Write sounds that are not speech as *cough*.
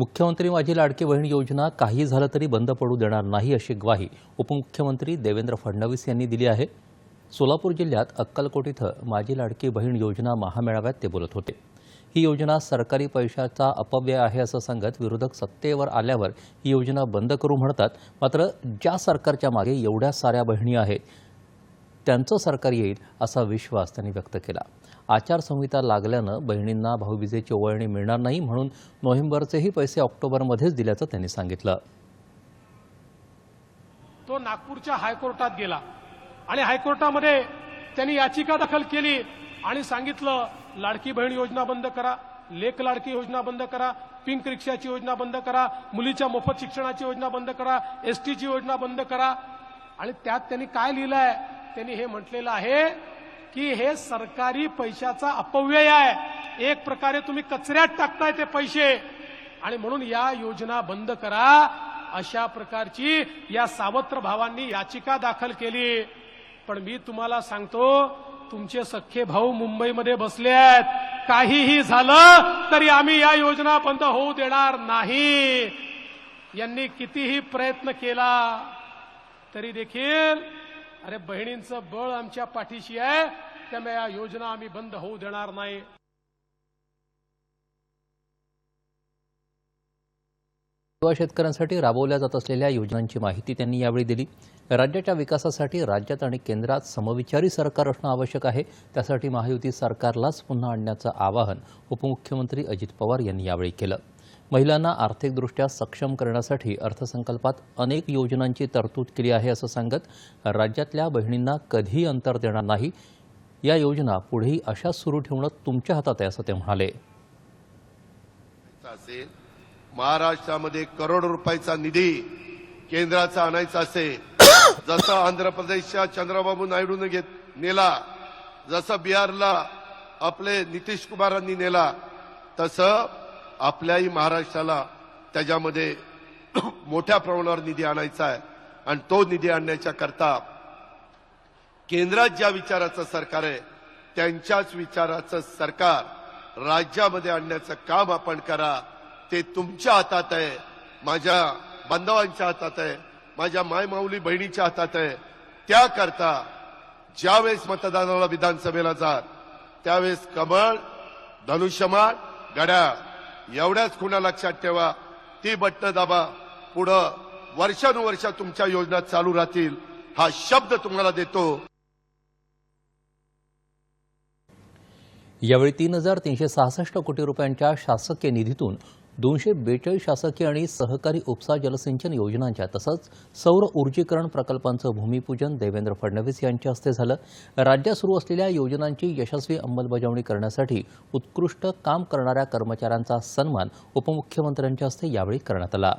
मुख्यमंत्री माझी लाडकी बहीण योजना काही झालं तरी बंद पडू देणार नाही अशी ग्वाही उपमुख्यमंत्री देवेंद्र फडणवीस यांनी दिली आहे. सोलापूर जिल्ह्यात अक्कलकोट इथं माझी लाडकी बहीण योजना महामेळाव्यात ते बोलत होते. ही योजना सरकारी पैशाचा अपव्यय आहे असं सांगत विरोधक सत्तेवर आल्यावर ही योजना बंद करू म्हणतात. मात्र ज्या सरकारच्या मागे एवढ्या साऱ्या बहिणी आहेत त्यांचं सरकार येईल असा विश्वास त्यांनी व्यक्त केला. आचारसंहिता लागल्यानं बहिणींना भाऊबीजेची ओवळणी मिळणार नाही म्हणून नोव्हेंबरचेही पैसे ऑक्टोबरमध्येच दिल्याचं त्यांनी सांगितलं. तो नागपूरच्या हायकोर्टात गेला आणि हायकोर्टामध्ये त्यांनी याचिका दाखल केली आणि सांगितलं लाडकी बहीण योजना बंद करा लेख लाडकी योजना बंद करा पिंक रिक्षाची योजना बंद करा मुलीच्या मोफत शिक्षणाची योजना बंद करा एसटीची योजना बंद करा. आणि त्यात त्यांनी काय लिहिलंय? त्यांनी हे म्हटलेलं आहे की हे सरकारी पैशाचा अपव्यय आहे. एक प्रकारे तुम्ही कचऱ्यात टाकताय ते पैसे. आणि म्हणून या योजना बंद करा. अशा प्रकारची या सावत्र भावांनी याचिका दाखल केली. पण मी तुम्हाला सांगतो तुमचे सख्खे भाऊ मुंबईमध्ये बसले आहेत. काहीही झालं तरी आम्ही या योजना बंद होऊ देणार नाही. यांनी कितीही प्रयत्न केला तरी देखील अरे बहिणींचं बळ आमच्या पाठीशी आहे त्यामुळे या योजना आम्ही बंद होऊ देणार नाही. युवा शेतकऱ्यांसाठी राबवल्या जात असलेल्या योजनांची माहिती त्यांनी यावेळी दिली. राज्याच्या विकासासाठी राज्यात आणि केंद्रात समविचारी सरकार असणं आवश्यक आहे. त्यासाठी महायुती सरकारलाच पुन्हा आणण्याचं आवाहन उपमुख्यमंत्री अजित पवार यांनी यावेळी केलं. महिलांना आर्थिकदृष्ट्या सक्षम करण्यासाठी अर्थसंकल्पात अनेक योजनांची तरतूद केली आहे असं सांगत राज्यातल्या बहिणींना कधीही अंतर देणार नाही. या योजना पुढेही अशाच सुरू ठेवणं तुमच्या हातात आहे असं ते म्हणाले. महाराष्ट्रामध्ये करोड रुपयाचा निधी केंद्राचा आणायचा असेल *coughs* जसं आंध्र प्रदेशच्या चंद्रबाबू नायडूने घेत नेला जसं बिहारला आपले नितीश कुमारांनी नेला तसं आपल्याही महाराष्ट्राला त्याच्यामध्ये *clears throat* मोठ्या प्रमाणावर निधी आणायचा आहे आणि तो निधी आणण्याच्या करता केंद्रात ज्या विचाराचं सरकार आहे त्यांच्याच विचाराचं सरकार राज्यामध्ये आणण्याचं काम आपण करा ते तुमच्या हातात आहे माझ्या बांधवांच्या हातात आहे माझ्या मायमाऊली बहिणीच्या हातात आहे. त्याकरता ज्यावेळेस मतदानाला विधानसभेला जात त्यावेळेस कमळ धनुष्यमान घड्याळ एवढ्याच खुणा लक्षात ठेवा. ती बट्ट दाबा. पुढं वर्षानुवर्ष तुमच्या योजना चालू राहतील. हा शब्द तुम्हाला देतो. यावेळी तीन हजार तीनशे सहासष्ट कोटी रुपयांच्या शासकीय निधीतून दोनशे बेचाळीस शासकीय आणि सहकारी उपसा जलसिंचन योजनांच्या तसंच सौर ऊर्जीकरण प्रकल्पांचं भूमिपूजन देवेंद्र फडणवीस यांच्या हस्ते झालं. राज्यात सुरू असलेल्या योजनांची यशस्वी अंमलबजावणी करण्यासाठी उत्कृष्ट काम करणाऱ्या कर्मचाऱ्यांचा सन्मान उपमुख्यमंत्र्यांच्या हस्ते यावेळी करण्यात आला.